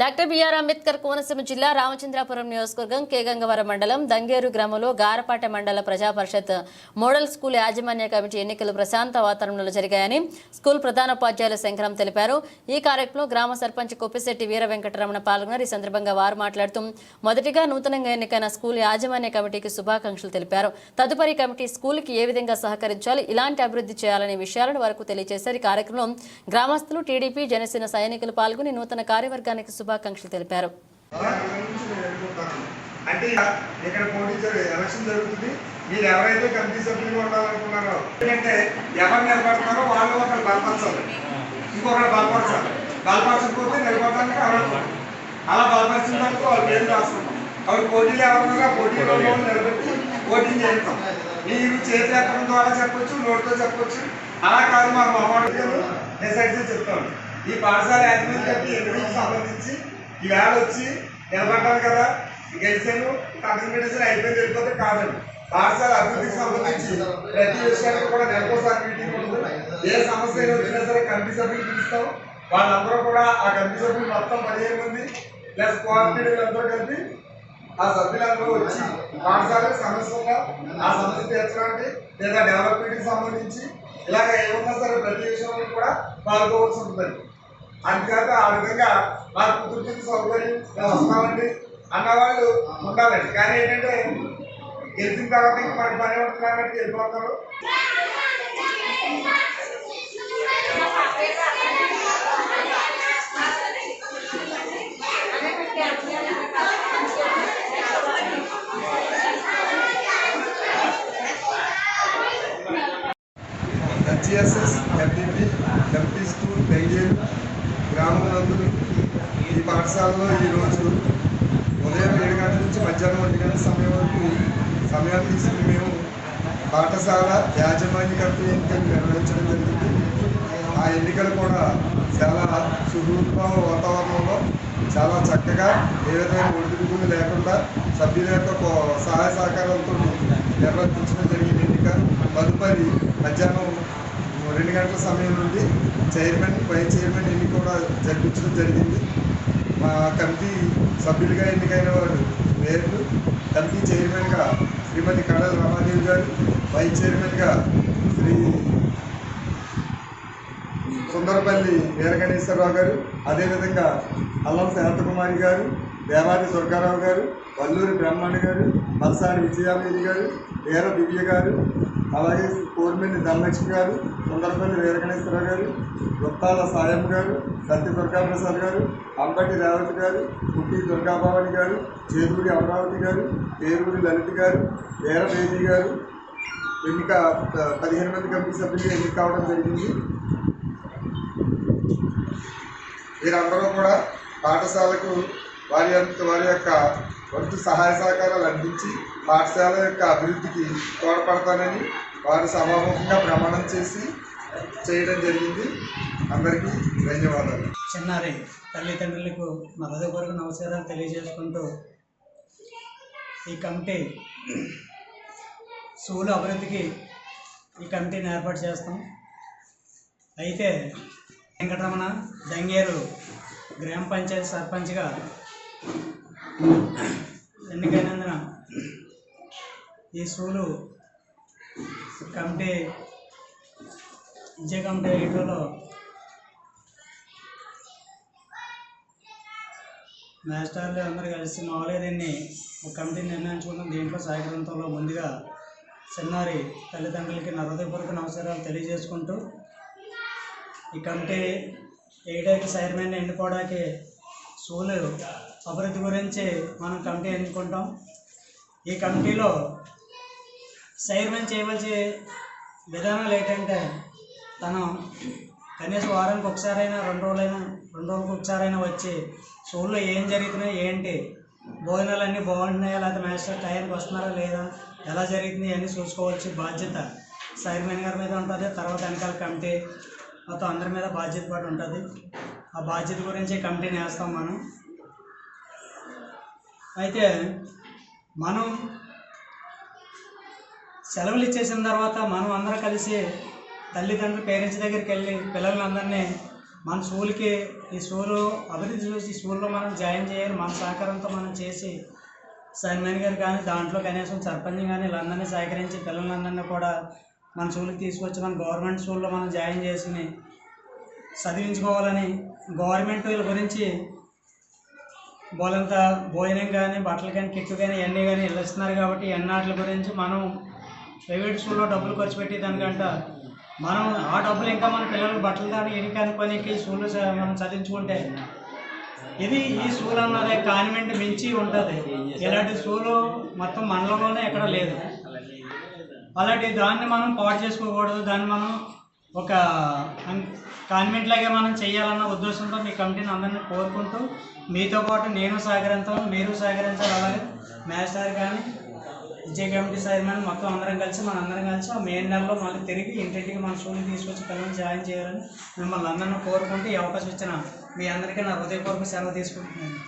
Doctor BR Ambedkar Konaseema జిల్లా రామచంద్రాపురం నియోజకవర్గం కేగంగవరం మండలం దంగేరు గ్రామంలో గారపాట మండల ప్రజా పరిషత్ మోడల్ స్కూల్ యాజమాన్య కమిటీ ఎన్నికలు ప్రశాంత వాతావరణంలో జరిగాయని స్కూల్ ప్రధానోపాధ్యాయులు శంకరం తెలిపారు. ఈ కార్యక్రమంలో గ్రామ సర్పంచ్ కొప్పిశెట్టి వీర వెంకటరమణ పాల్గొన్నారు. ఈ సందర్భంగా వారు మాట్లాడుతూ మొదటిగా నూతనంగా ఎన్నికైన స్కూల్ యాజమాన్య కమిటీకి శుభాకాంక్షలు తెలిపారు. తదుపరి కమిటీ స్కూల్కి ఏ విధంగా సహకరించాలి ఇలాంటి అభివృద్ధి చేయాలనే విషయాలను వరకు తెలియజేశారు. ఈ కార్యక్రమంలో గ్రామస్తులు టీడీపీ జనసేన సైనికులు పాల్గొని నూతన కార్యవర్గానికి శుభాకాంక్షలు తెలిపారు. అంటే ఇక్కడ పోటీ జరుగు ఎలక్షన్ జరుగుతుంది. మీరు ఎవరైతే కమిటీ సభ్యులుగా ఉండాలనుకున్నారో ఎందుకంటే ఎవరు నిలబడుతున్నారో వాళ్ళు ఒకరు బలపరచాలి. ఇంకొకరు బలపరచాలి. బలపరచకపోతే నిలబడడానికి అర్హత అలా బలపరిచిన తర్వాత వాళ్ళ పేరు రాసుకుంటాం. వాళ్ళు పోటీలు ఎవరున్నారో ఆ పోటీలో వాళ్ళు నిలబెట్టి ఓటింగ్ చేస్తాం. మీరు చేతి ద్వారా చెప్పొచ్చు నోటితో చెప్పొచ్చు. అలా కాదు మా మొహమాట డిసైడ్ చేసి చెప్తాం. ఈ పాఠశాల యాజమాన్యానికి ఎన్నికలకు సంబంధించి ఈవేళ వచ్చి నిలబడ్డాను కదా గెలిచాను కాన్సన్ట్రేషన్ అయిపోయింది వెళ్ళిపోతే కాదండి. పాఠశాల అభివృద్ధికి సంబంధించి ప్రతి విషయానికి కూడా నెలకోసారి మీటింగ్ ఉంటుంది ఏ సమస్య అయినా వచ్చినా సరే కమిటీ సభ్యులు పిలుస్తాం. వాళ్ళందరూ కూడా ఆ కమిటీ సభ్యులు మొత్తం పదిహేను మంది ప్లస్ కోఆర్డినేటర్లు అందరూ కలిపి ఆ సభ్యులందరూ వచ్చి పాఠశాలకు సమస్య ఆ సమస్య తీర్చడానికి లేదా డెవలప్మెంట్కి సంబంధించి ఇలాగ ఏమన్నా సరే ప్రతి విషయంలో కూడా పాల్గొవలసి ఉంటుంది. అందుచేత ఆ విధంగా మాకు కుదురుతుంది సౌకర్యం మేము వస్తామండి అన్నవాళ్ళు ఉండాలండి. కానీ ఏంటంటే గెలిచిన తర్వాత ఇంక మరి పని ఉంటుంది కాబట్టి వెళ్ళిపోతారు HSS MPP MP school Bengaluru గ్రామస్తులు ఈ పాఠశాలలో ఈరోజు ఉదయం ఏడు గంటల నుంచి మధ్యాహ్నం ఒంటి గంటల సమయం వరకు సమయాన్ని తీసుకుని మేము పాఠశాల యాజమాన్య కమిటీ ఎన్నికలు నిర్వహించడం జరిగింది. ఆ ఎన్నికలు కూడా చాలా సుహృద్భావ వాతావరణంలో చాలా చక్కగా ఏ విధమైన ఒడిదుడుకులు లేకుండా సభ్యుల యొక్క సహాయ సహకారాలతో నిర్వర్తించడం జరిగిన ఎన్నిక తదుపరి మధ్యాహ్నం రెండు గంటల సమయం నుండి చైర్మన్ వైస్ చైర్మన్ ఎన్నిక కూడా జరిపించడం జరిగింది. మా కమిటీ సభ్యులుగా ఎన్నికైన వారు. మేయర్లు కమిటీ చైర్మన్గా శ్రీమతి కడల రమాదేవి గారు వైస్ చైర్మన్గా శ్రీ సుందరపల్లి వీరగణేశ్వరరావు గారు అదేవిధంగా అల్లం శాంతకుమారి గారు దేవాది దుర్గారావు గారు వల్లూరి బ్రహ్మణ్ గారు మల్సాని విజయామేది గారు వీర దివ్య గారు అలాగే కోరిమిల్లి ధనలక్ష్మి గారు సుందరపల్లి వీరగణేశ్వరరావు గారు గుత్తాల సాయం గారు సత్య దుర్గాప్రసాద్ గారు అంబటి రేవతి గారు పుట్టి దుర్గాభవాని గారు చేదూరి అమరావతి గారు పేరూరి లలిత్ గారు వీరబేబీ గారు ఎన్నిక ప- పదిహేను మంది కమిటీ సభ్యులు ఎన్నిక కావడం జరిగింది. వీరందరూ కూడా పాఠశాలకు వారి వారి యొక్క వంతు సహాయ సహకారాలు అందించి పాఠశాల యొక్క అభివృద్ధికి తోడ్పడతానని వారు సభాముఖంగా ప్రమాణం చేసి చేయడం జరిగింది. అందరికీ ధన్యవాదాలు. చిన్నారి తల్లిదండ్రులకు నా హృదయపూర్వక నమస్కారాలు తెలియజేసుకుంటూ ఈ కమిటీ స్కూల్ అభివృద్ధికి ఈ కమిటీని ఏర్పాటు చేస్తాం. అయితే వెంకటరమణ దంగేరు గ్రామ పంచాయతీ సర్పంచ్గా ఎన్నికైనందున ఈ షూలు కమిటీ విద్యా కమిటీ ఏటోలో మాస్టర్లు అందరూ కలిసి మామూలుగా దీన్ని ఒక కమిటీ నిర్ణయించుకున్నాం దీంట్లో సహకారంతో ముందుగా చిన్నారి తల్లిదండ్రులకి నా నమస్కారాలు తెలియజేసుకుంటూ ఈ కమిటీ ఏడాకి చైర్మన్ ఎన్నుకోవడానికి స్కూల్ అభివృద్ధి గురించి మనం కమిటీ ఎన్నుకుంటాం. ఈ కమిటీలో చైర్మన్ చేయవలసి విధానాలు ఏంటంటే తను కనీసం వారానికి ఒకసారైనా రెండు రోజులైనా రెండు రోజులకు ఒకసారైనా వచ్చి స్కూల్లో ఏం జరుగుతున్నాయి ఏంటి భోజనాలు అన్నీ బాగుంటున్నాయా లేకపోతే మాస్టర్ టైంకి వస్తున్నారా లేదా ఎలా జరుగుతుంది అన్నీ చూసుకోవాల్సి బాధ్యత చైర్మన్ గారి మీద ఉంటుంది తర్వాత వెనకాల కమిటీ మొత్తం అందరి మీద బాధ్యత పడి ఉంటుంది. ఆ బాధ్యత గురించి కమిటీని వేస్తాం మనం. అయితే మనం సెలవులు ఇచ్చేసిన తర్వాత మనం అందరం కలిసి తల్లిదండ్రులు పేరెంట్స్ దగ్గరికి వెళ్ళి పిల్లలందరినీ మన స్కూల్కి ఈ స్కూలు అభివృద్ధి చూసి ఈ స్కూల్లో మనం జాయిన్ చేయాలి మన సహకారంతో మనం చేసి సైన్మన్ గారు కానీ దాంట్లో కనీసం సర్పంచ్ కానీ వీళ్ళందరినీ సహకరించి పిల్లలందరినీ కూడా మన స్కూల్కి తీసుకొచ్చి మన గవర్నమెంట్ స్కూల్లో మనం జాయిన్ చేసుకుని చదివించుకోవాలని గవర్నమెంట్ వీళ్ళ గురించి బోలంత భోజనం కానీ బట్టలు కానీ కిట్టు కానీ ఇవన్నీ కానీ ఇస్తున్నారు కాబట్టి ఎన్నాట్ల గురించి మనం ప్రైవేట్ స్కూల్లో డబ్బులు ఖర్చు పెట్టి దానికంట మనం ఆ డబ్బులు ఇంకా మన పిల్లలకు బట్టలు దాని ఎన్నికని పనికి స్కూల్లో మనం చదివించుకుంటే ఇది ఈ స్కూల్ అన్నది కాన్వెంట్ మించి ఉంటుంది. ఇలాంటి స్కూలు మొత్తం మండలంలోనే ఎక్కడ లేదు. అలాంటి దాన్ని మనం పాటు చేసుకోకూడదు. దాన్ని మనం ఒక కాన్వెంట్ లాగే మనం చేయాలన్న ఉద్దేశంతో మీ కమిటీని అందరినీ కోరుకుంటూ మీతో పాటు నేను సహకరించాను మీరు సహకరించాలి అలాగే మేస్టార్ కానీ విజయ కమిటీ చైర్మన్ మొత్తం అందరం కలిసి మన అందరం కలిసి ఆ మే నెలలో మళ్ళీ తిరిగి ఇంటింటికి మన స్కూల్ని తీసుకొచ్చి పిల్లల్ని జాయిన్ చేయాలని మిమ్మల్ని అందరినీ కోరుకుంటూ ఈ అవకాశం ఇచ్చిన మీ అందరికీ నా హృదయపూర్వక సెలవు తీసుకుంటున్నాను.